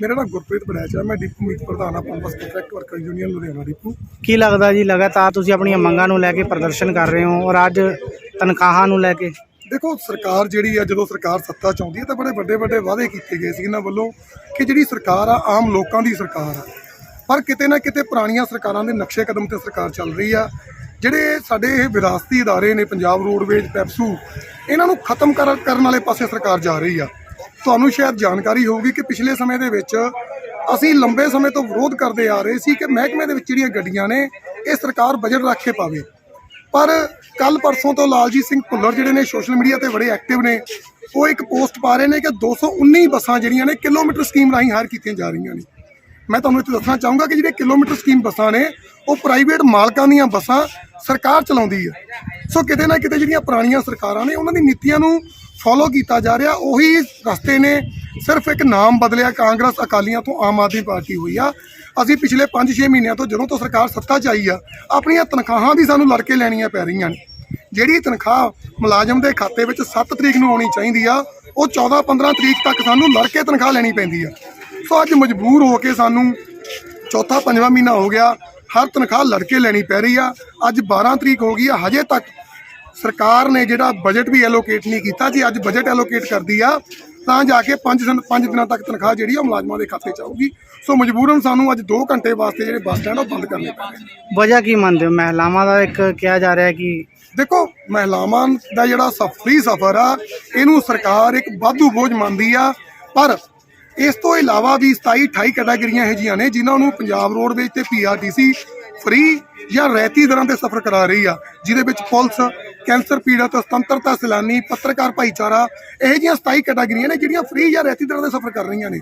ਮੇਰਾ ਨਾਮ ਗੁਰਪ੍ਰੀਤ ਬੜੈਚ ਹੈ ਮੈਂ ਡਿਪੂ ਮੀਤ ਪ੍ਰਧਾਨ ਆ Punbus contract worker union Ludhiana depot. ਕੀ ਲੱਗਦਾ ਜੀ ਲਗਾਤਾਰ ਤੁਸੀਂ ਆਪਣੀਆਂ ਮੰਗਾਂ ਨੂੰ ਲੈ ਕੇ ਪ੍ਰਦਰਸ਼ਨ ਕਰ ਰਹੇ ਹੋ ਔਰ ਅੱਜ ਤਨਖਾਹਾਂ ਨੂੰ ਲੈ ਕੇ? ਦੇਖੋ ਸਰਕਾਰ ਜਿਹੜੀ ਆ ਜਦੋਂ ਸਰਕਾਰ ਸੱਤਾ ਚ ਆਉਂਦੀ ਹੈ ਤਾਂ ਬੜੇ ਵੱਡੇ ਵੱਡੇ ਵਾਅਦੇ ਕੀਤੇ ਗਏ ਸੀ ਇਹਨਾਂ ਵੱਲੋਂ ਕਿ ਜਿਹੜੀ ਸਰਕਾਰ ਆ ਆਮ ਲੋਕਾਂ ਦੀ ਸਰਕਾਰ ਆ। ਪਰ ਕਿਤੇ ਨਾ ਕਿਤੇ ਪੁਰਾਣੀਆਂ ਸਰਕਾਰਾਂ ਦੇ ਨਕਸ਼ੇ ਕਦਮ ਤੇ ਸਰਕਾਰ ਚੱਲ ਰਹੀ ਆ। ਜਿਹੜੇ ਸਾਡੇ ਇਹ ਵਿਰਾਸਤੀ ਅਦਾਰੇ ਨੇ ਪੰਜਾਬ ਰੋਡਵੇਜ ਪੈਪਸੂ ਇਹਨਾਂ ਨੂੰ ਖਤਮ ਕਰ- ਕਰਨ ਵਾਲੇ ਪਾਸੇ ਸਰਕਾਰ ਜਾ ਰਹੀ ਆ। ਤੁਹਾਨੂੰ ਸ਼ਾਇਦ ਜਾਣਕਾਰੀ ਹੋਊਗੀ ਕਿ ਪਿਛਲੇ ਸਮੇਂ ਦੇ ਵਿੱਚ ਅਸੀਂ ਲੰਬੇ ਸਮੇਂ ਤੋਂ ਵਿਰੋਧ ਕਰਦੇ ਆ ਰਹੇ ਸੀ ਕਿ ਮਹਿਕਮੇ ਦੇ ਵਿੱਚ ਜਿਹੜੀਆਂ ਗੱਡੀਆਂ ਨੇ, ਇਹ ਸਰਕਾਰ ਬਜਟ ਰੱਖ ਕੇ ਪਾਵੇ। ਪਰ ਕੱਲ ਪਰਸੋਂ ਤੋਂ ਲਾਲਜੀਤ ਸਿੰਘ ਭੁੱਲਰ ਜਿਹੜੇ ਨੇ ਸੋਸ਼ਲ ਮੀਡੀਆ ਤੇ ਬੜੇ ਐਕਟਿਵ ਨੇ, ਉਹ ਇੱਕ ਪੋਸਟ ਪਾ ਰਹੇ ਨੇ ਕਿ 219 ਬੱਸਾਂ ਜਿਹੜੀਆਂ ਨੇ ਕਿਲੋਮੀਟਰ ਸਕੀਮ ਰਾਹੀਂ ਹਾਇਰ ਕੀਤੀਆਂ ਜਾ ਰਹੀਆਂ ਨੇ। ਮੈਂ ਤੁਹਾਨੂੰ ਇੱਥੇ ਦੱਸਣਾ ਚਾਹੂੰਗਾ ਕਿ ਜਿਹੜੇ ਕਿਲੋਮੀਟਰ ਸਕੀਮ ਬੱਸਾਂ ਨੇ, ਉਹ ਪ੍ਰਾਈਵੇਟ ਮਾਲਕਾਂ ਦੀਆਂ ਬੱਸਾਂ ਸਰਕਾਰ ਚਲਾਉਂਦੀ ਹੈ। ਸੋ ਕਿਤੇ ਨਾ ਕਿਤੇ ਜਿਹੜੀਆਂ ਪੁਰਾਣੀਆਂ ਸਰਕਾਰਾਂ ਨੇ, ਉਹਨਾਂ ਦੀ ਨੀਤੀਆਂ ਨੂੰ ਫੋਲੋ ਕੀਤਾ ਜਾ ਰਿਹਾ, ਉਹੀ ਰਸਤੇ ਨੇ ਸਿਰਫ ਇੱਕ ਨਾਮ ਬਦਲਿਆ ਕਾਂਗਰਸ ਅਕਾਲੀਆਂ ਤੋਂ ਆਮ ਆਦਮੀ ਪਾਰਟੀ ਹੋਈ ਆ। ਅਸੀਂ ਪਿਛਲੇ 5-6 ਮਹੀਨਿਆਂ ਤੋਂ ਜਦੋਂ ਤੋਂ ਸਰਕਾਰ ਸੱਤਾ 'ਚ ਆਈ ਆ, ਆਪਣੀਆਂ ਤਨਖਾਹਾਂ ਵੀ ਸਾਨੂੰ ਲੜ ਕੇ ਲੈਣੀਆਂ ਪੈ ਰਹੀਆਂ ਨੇ। ਜਿਹੜੀ ਤਨਖਾਹ ਮੁਲਾਜ਼ਮ ਦੇ ਖਾਤੇ ਵਿੱਚ 7 ਤਰੀਕ ਨੂੰ ਆਉਣੀ ਚਾਹੀਦੀ ਆ, ਉਹ 14-15 ਤਰੀਕ ਤੱਕ ਸਾਨੂੰ ਲੜ ਕੇ ਤਨਖਾਹ ਲੈਣੀ ਪੈਂਦੀ ਆ। ਸੋ ਅੱਜ ਮਜਬੂਰ ਹੋ ਕੇ ਸਾਨੂੰ ਚੌਥਾ ਪੰਜਵਾਂ ਮਹੀਨਾ ਹੋ ਗਿਆ, ਹਰ ਤਨਖਾਹ ਲੜ ਕੇ ਲੈਣੀ ਪੈ ਰਹੀ ਆ। ਅੱਜ 12 ਤਰੀਕ ਹੋ ਗਈ ਆ, ਹਜੇ ਤੱਕ ਸਰਕਾਰ ਨੇ ਜਿਹੜਾ ਬਜਟ ਵੀ ਐਲੋਕੇਟ ਨਹੀਂ ਕੀਤਾ ਜੀ ਅੱਜ ਬਜਟ ਐਲੋਕੇਟ ਕਰਦੀ ਆ ਤਾਂ ਜਾ ਕੇ 5 ਦਿਨ 5 ਦਿਨਾਂ ਤੱਕ ਤਨਖਾਹ ਜਿਹੜੀ ਆ ਉਹ ਮੁਲਾਜ਼ਮਾਂ ਦੇ ਖਾਤੇ 'ਚ ਆਊਗੀ। ਸੋ ਮਜਬੂਰਨ ਸਾਨੂੰ ਅੱਜ 2 ਘੰਟੇ ਵਾਸਤੇ ਜਿਹੜੇ ਬੱਸ ਸਟੈਂਡ ਉਹ ਬੰਦ ਕਰਨੇ ਪੈ ਰਹੇ ਨੇ। ਵਜ੍ਹਾ ਕੀ ਮੰਨਦੇ ਹੋ? ਮਹਿਲਾਵਾਂ ਦਾ ਇੱਕ ਕਿਹਾ ਜਾ ਰਿਹਾ ਕਿ ਦੇਖੋ ਮਹਿਲਾਵਾਂ ਦਾ ਜਿਹੜਾ ਸਫਰੀ ਸਫਰ ਆ ਇਹਨੂੰ ਸਰਕਾਰ ਇੱਕ ਵਾਧੂ ਬੋਝ ਮੰਨਦੀ ਆ ਪਰ ਇਸ ਤੋਂ ਇਲਾਵਾ ਵੀ 27 28 ਕੈਟਾਗਰੀਆਂ ਇਹੋ ਜਿਹੀਆਂ ਨੇ ਜਿਨ੍ਹਾਂ ਨੂੰ ਪੰਜਾਬ ਰੋਡਵੇਜ ਤੇ ਪੀਆਰਟੀਸੀ ਫ੍ਰੀ ਜਾਂ ਰਹਿਤੀ ਦਰਾਂ ਤੇ ਸਫ਼ਰ ਕਰਾ ਰਹੀ ਆ ਜਿਹਦੇ ਵਿੱਚ ਪੁਲਿਸ ਕੈਂਸਰ ਪੀੜਤ ਸੁਤੰਤਰਤਾ ਸੈਲਾਨੀ ਪੱਤਰਕਾਰ ਭਾਈਚਾਰਾ ਇਹੋ ਜਿਹੀਆਂ 27 ਕੈਟਾਗਰੀਆਂ ਨੇ ਜਿਹੜੀਆਂ ਫ੍ਰੀ ਜਾਂ ਰਹਿਤੀ ਦਰਾਂ ਤੇ ਸਫ਼ਰ ਕਰ ਰਹੀਆਂ ਨੇ।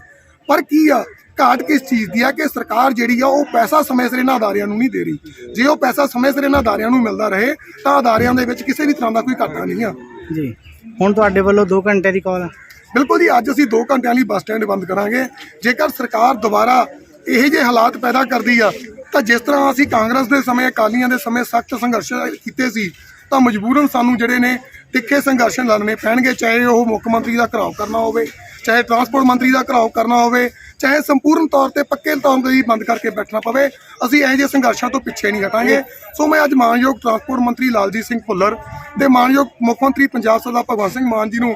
ਪਰ ਕੀ ਆ ਘਾਟ ਕਿਸ ਚੀਜ਼ ਦੀ ਆ ਕਿ ਸਰਕਾਰ ਜਿਹੜੀ ਆ ਉਹ ਪੈਸਾ ਸਮੇਂ ਸਿਰ ਇਹਨਾਂ ਅਦਾਰਿਆਂ ਨੂੰ ਨਹੀਂ ਦੇ ਰਹੀ। ਜੇ ਉਹ ਪੈਸਾ ਸਮੇਂ ਸਿਰ ਇਹਨਾਂ ਅਦਾਰਿਆਂ ਨੂੰ ਮਿਲਦਾ ਰਹੇ ਤਾਂ ਅਦਾਰਿਆਂ ਦੇ ਵਿੱਚ ਕਿਸੇ ਵੀ ਤਰ੍ਹਾਂ ਦਾ ਕੋਈ ਘਾਟਾ ਨਹੀਂ ਆ। ਜੀ। ਹੁਣ ਤੁਹਾਡੇ ਵੱਲੋਂ 2 ਘੰਟੇ ਦੀ ਕਾਲ ਬਿਲਕੁਲ ਜੀ ਅੱਜ ਅਸੀਂ 2 ਘੰਟਿਆਂ ਲਈ ਬੱਸ ਸਟੈਂਡ ਬੰਦ ਕਰਾਂਗੇ। ਜੇਕਰ ਸਰਕਾਰ ਦੁਬਾਰਾ ਇਹੋ ਜਿਹੇ ਹਾਲਾਤ ਪੈਦਾ ਕਰਦੀ ਆ ਤਾਂ ਜਿਸ ਤਰ੍ਹਾਂ ਅਸੀਂ ਕਾਂਗਰਸ ਦੇ ਸਮੇਂ ਅਕਾਲੀਆਂ ਦੇ ਸਮੇਂ ਸਖਤ ਸੰਘਰਸ਼ ਕੀਤੇ ਸੀ ਤਾਂ ਮਜਬੂਰਨ ਸਾਨੂੰ ਜਿਹੜੇ ਨੇ ਤਿੱਖੇ ਸੰਘਰਸ਼ ਲੜਨੇ ਪੈਣਗੇ ਚਾਹੇ ਉਹ ਮੁੱਖ ਮੰਤਰੀ ਦਾ ਘਰਾਓ ਕਰਨਾ ਹੋਵੇ ਚਾਹੇ ਟਰਾਂਸਪੋਰਟ ਮੰਤਰੀ ਦਾ ਘਰਾਓ ਕਰਨਾ ਹੋਵੇ ਚਾਹੇ ਸੰਪੂਰਨ ਤੌਰ ਤੇ ਪੱਕੇ ਤੌਰ ਤੇ ਹੀ ਬੰਦ ਕਰਕੇ ਬੈਠਣਾ ਪਵੇ ਅਸੀਂ ਇਹੋ ਜਿਹੇ ਸੰਘਰਸ਼ਾਂ ਤੋਂ ਪਿੱਛੇ ਨਹੀਂ ਹਟਾਂਗੇ ਸੋ ਮੈਂ ਅੱਜ ਮਾਨਯੋਗ ਟਰਾਂਸਪੋਰਟ ਮੰਤਰੀ ਲਾਲਜੀਤ ਸਿੰਘ ਭੁੱਲਰ ਤੇ ਮਾਨਯੋਗ ਮੁੱਖ ਮੰਤਰੀ ਪੰਜਾਬ ਸਰਦਾਰ ਭਗਵੰਤ ਸਿੰਘ ਮਾਨ ਜੀ ਨੂੰ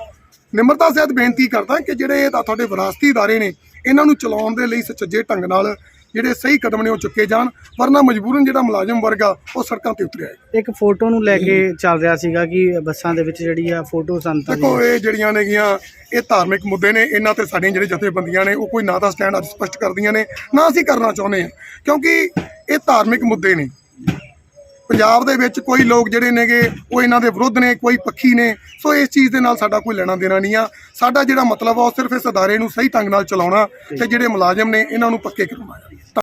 ਨਿਮਰਤਾ ਸਹਿਤ ਬੇਨਤੀ ਕਰਦਾ ਕਿ ਜਿਹੜੇ ਇਹ ਤਾਂ ਤੁਹਾਡੇ ਵਿਰਾਸਤੀ ادارے ਨੇ ਇਹਨਾਂ ਨੂੰ ਚਲਾਉਣ ਦੇ ਲਈ ਸੁਚੱਜੇ ਢੰਗ ਨਾਲ ਜਿਹੜੇ ਸਹੀ ਕਦਮ ਨੇ ਉਹ ਚੁੱਕੇ ਜਾਣ ਵਰਨਾ ਮਜਬੂਰਨ ਜਿਹੜਾ ਮੁਲਾਜ਼ਮ ਵਰਗ ਆ ਉਹ ਸੜਕਾਂ ਤੇ ਉਤਰਿਆ ਹੈ। ਇੱਕ ਫੋਟੋ ਨੂੰ ਲੈ ਕੇ ਚੱਲ ਰਿਹਾ ਸੀਗਾ ਕਿ ਬੱਸਾਂ ਦੇ ਵਿੱਚ ਜਿਹੜੀ ਆ ਫੋਟੋ ਸੰਤਾਂ ਦੀ ਦੇਖੋ ਇਹ ਜਿਹੜੀਆਂ ਨੇਗੀਆਂ ਇਹ ਧਾਰਮਿਕ ਮੁੱਦੇ ਨੇ ਇਹਨਾਂ ਤੇ ਸਾਡੀਆਂ ਜਿਹੜੇ ਜਥੇਬੰਦੀਆਂ ਨੇ ਉਹ ਕੋਈ ਨਾ ਤਾਂ ਸਟੈਂਡ ਅੱਜ ਸਪਸ਼ਟ ਕਰਦੀਆਂ ਨੇ ਨਾ ਅਸੀਂ ਕਰਨਾ ਚਾਹੁੰਦੇ ਹਾਂ। ਕਿਉਂਕਿ ਇਹ ਧਾਰਮਿਕ ਮੁੱਦੇ ਨੇ। ਪੰਜਾਬ ਦੇ ਵਿੱਚ ਕੋਈ ਲੋਕ ਜਿਹੜੇ ਨੇਗੇ ਉਹ ਇਹਨਾਂ ਦੇ ਵਿਰੁੱਧ ਨੇ ਕੋਈ ਪੱਖੀ ਨੇ। ਸੋ ਇਸ ਚੀਜ਼ ਦੇ ਨਾਲ ਸਾਡਾ ਕੋਈ ਲੈਣਾ ਦੇਣਾ ਨਹੀਂ ਆ। ਸਾਡਾ ਜਿਹੜਾ ਮਤਲਬ ਆ ਉਹ ਸਿਰਫ ਇਸ ਅਦਾਰੇ ਨੂੰ ਸਹੀ ਢੰਗ ਨਾਲ ਚਲਾਉਣਾ ਤੇ ਜਿਹੜੇ ਮੁਲਾਜ਼ਮ ਨੇ ਇਹਨਾਂ ਨੂੰ ਪੱਕੇ ਕਰਵਾਉਣਾ।